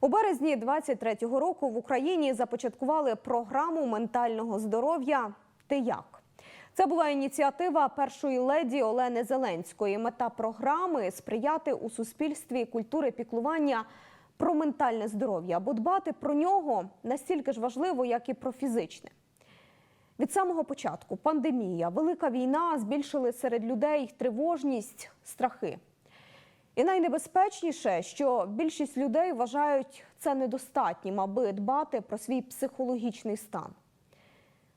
У березні 23-го року в Україні започаткували програму ментального здоров'я Ти як. Це була ініціатива першої леді Олени Зеленської. Мета програми сприяти у суспільстві культури піклування про ментальне здоров'я, бо дбати про нього настільки ж важливо, як і про фізичне. Від самого початку пандемія, велика війна збільшили серед людей тривожність, страхи. І найнебезпечніше, що більшість людей вважають це недостатнім, аби дбати про свій психологічний стан.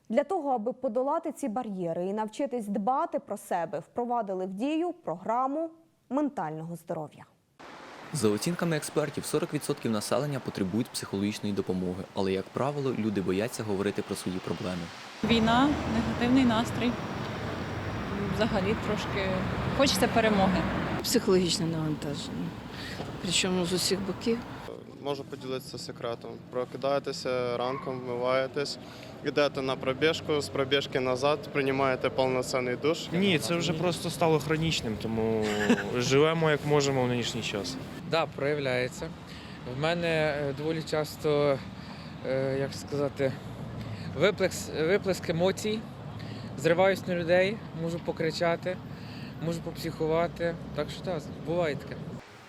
Для того, аби подолати ці бар'єри і навчитись дбати про себе, впровадили в дію програму ментального здоров'я. За оцінками експертів, 40% населення потребують психологічної допомоги, але, як правило, люди бояться говорити про свої проблеми. Війна, негативний настрій. Взагалі трошки хочеться перемоги. Психологічне навантаження. Причому з усіх боків. Можу поділитися секретом. Прокидаєтеся ранком, вмиваєтесь, йдете на пробіжку, з пробіжки назад, приймаєте повноцінний душ. Ні, це вже просто стало хронічним, тому живемо як можемо в нинішній час. Да, проявляється. В мене е, доволі часто, е, як сказати, виплеск, виплеск емоцій. Зриваюсь на людей, можу покричати, можу попсихувати. Так що так, буває таке.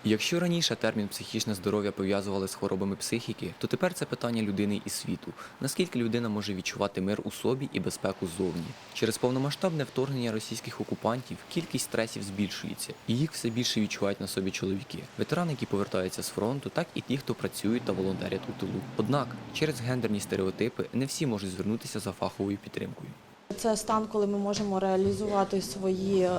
Якщо раніше термін психічне здоров'я пов'язували з хворобами психіки, то тепер це питання людини і світу. Наскільки людина може відчувати мир у собі і безпеку ззовні? Через повномасштабне вторгнення російських окупантів кількість стресів збільшується, і їх все більше відчувають на собі чоловіки. Ветерани, які повертаються з фронту, так і ті, хто працюють та волонтерять у тилу. Однак через гендерні стереотипи не всі можуть звернутися за фаховою підтримкою. Це стан, коли ми можемо реалізувати свої е,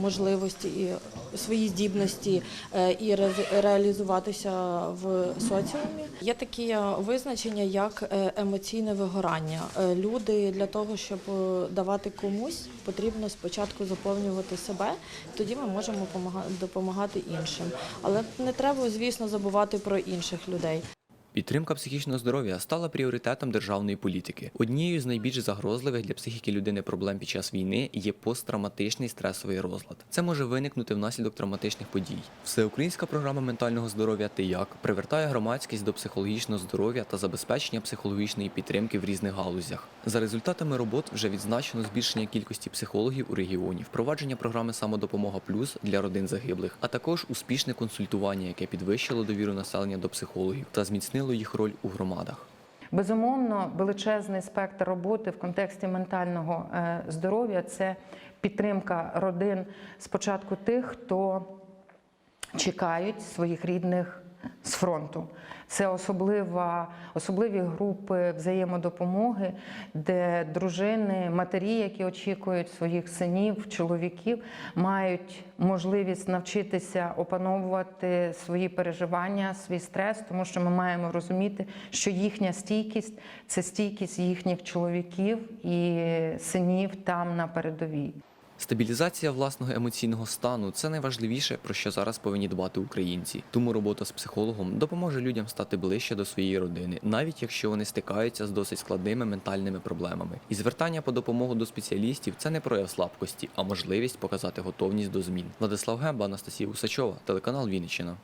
можливості і свої здібності е, і ре- реалізуватися в соціумі. Є такі визначення, як е, емоційне вигорання. Люди для того, щоб давати комусь, потрібно спочатку заповнювати себе, тоді ми можемо помага- допомагати іншим. Але не треба, звісно, забувати про інших людей. Підтримка психічного здоров'я стала пріоритетом державної політики. Однією з найбільш загрозливих для психіки людини проблем під час війни є посттравматичний стресовий розлад. Це може виникнути внаслідок травматичних подій. Всеукраїнська програма ментального здоров'я «Ти як» привертає громадськість до психологічного здоров'я та забезпечення психологічної підтримки в різних галузях. За результатами робот вже відзначено збільшення кількості психологів у регіоні, впровадження програми самодопомога плюс для родин загиблих, а також успішне консультування, яке підвищило довіру населення до психологів та зміцнило їх роль у громадах. Безумовно, величезний спектр роботи в контексті ментального е, здоров'я це підтримка родин спочатку тих, хто чекають своїх рідних з фронту. Це особлива, особливі групи взаємодопомоги, де дружини, матері, які очікують своїх синів, чоловіків, мають можливість навчитися опановувати свої переживання, свій стрес, тому що ми маємо розуміти, що їхня стійкість це стійкість їхніх чоловіків і синів там на передовій. Стабілізація власного емоційного стану це найважливіше, про що зараз повинні дбати українці. Тому робота з психологом допоможе людям стати ближче до своєї родини, навіть якщо вони стикаються з досить складними ментальними проблемами. І звертання по допомогу до спеціалістів це не прояв слабкості, а можливість показати готовність до змін. Владислав Гемба, Анастасія Усачова, телеканал Вінниччина.